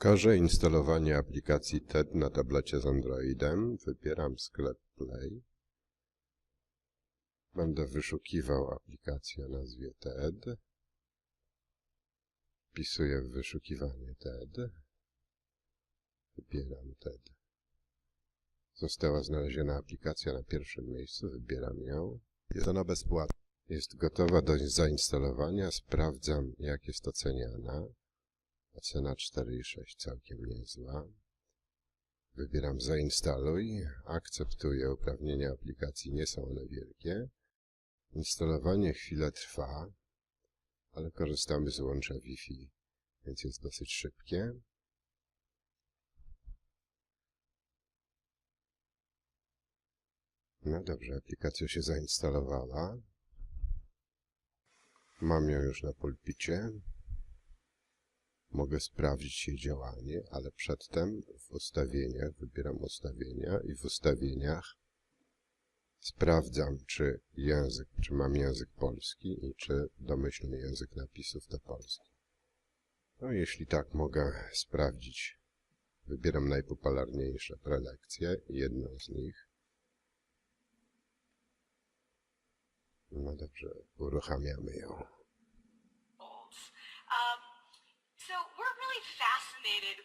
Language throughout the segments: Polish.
Pokażę instalowanie aplikacji TED na tablecie z Androidem. Wybieram sklep Play. Będę wyszukiwał aplikację o nazwie TED. Wpisuję w wyszukiwanie TED. Wybieram TED. Została znaleziona aplikacja na pierwszym miejscu. Wybieram ją. Jest ona bezpłatna. Jest gotowa do zainstalowania. Sprawdzam, jak jest oceniana. Ocena 4,6 całkiem niezła. Wybieram zainstaluj. Akceptuję. Uprawnienia aplikacji nie są one wielkie. Instalowanie chwilę trwa, ale korzystamy z łącza Wi-Fi, więc jest dosyć szybkie. No dobrze, aplikacja się zainstalowała. Mam ją już na pulpicie. Mogę sprawdzić jej działanie, ale przedtem w ustawieniach wybieram ustawienia i w ustawieniach sprawdzam, czy język, czy mam język polski i czy domyślny język napisów to polski. No jeśli tak, mogę sprawdzić. Wybieram najpopularniejsze prelekcje, jedną z nich. No dobrze, uruchamiamy ją.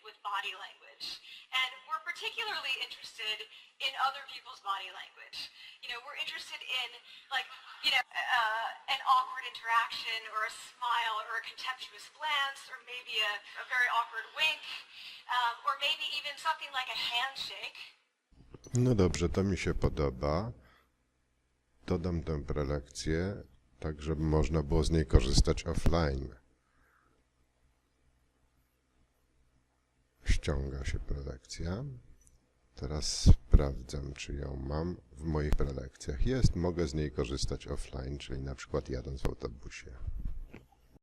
With body language, and we're particularly interested in other people's body language. You know, we're interested in like, you know, uh, an awkward interaction, or a smile, or a contemptuous glance, or maybe a, a very awkward wink, um, or maybe even something like a handshake. No dobrze, to mi się podoba. Dodam tę prelekcję, tak żeby można było z niej korzystać offline. Ściąga się prelekcja. Teraz sprawdzam, czy ją mam w moich prelekcjach. Jest, mogę z niej korzystać offline, czyli na przykład jadąc w autobusie.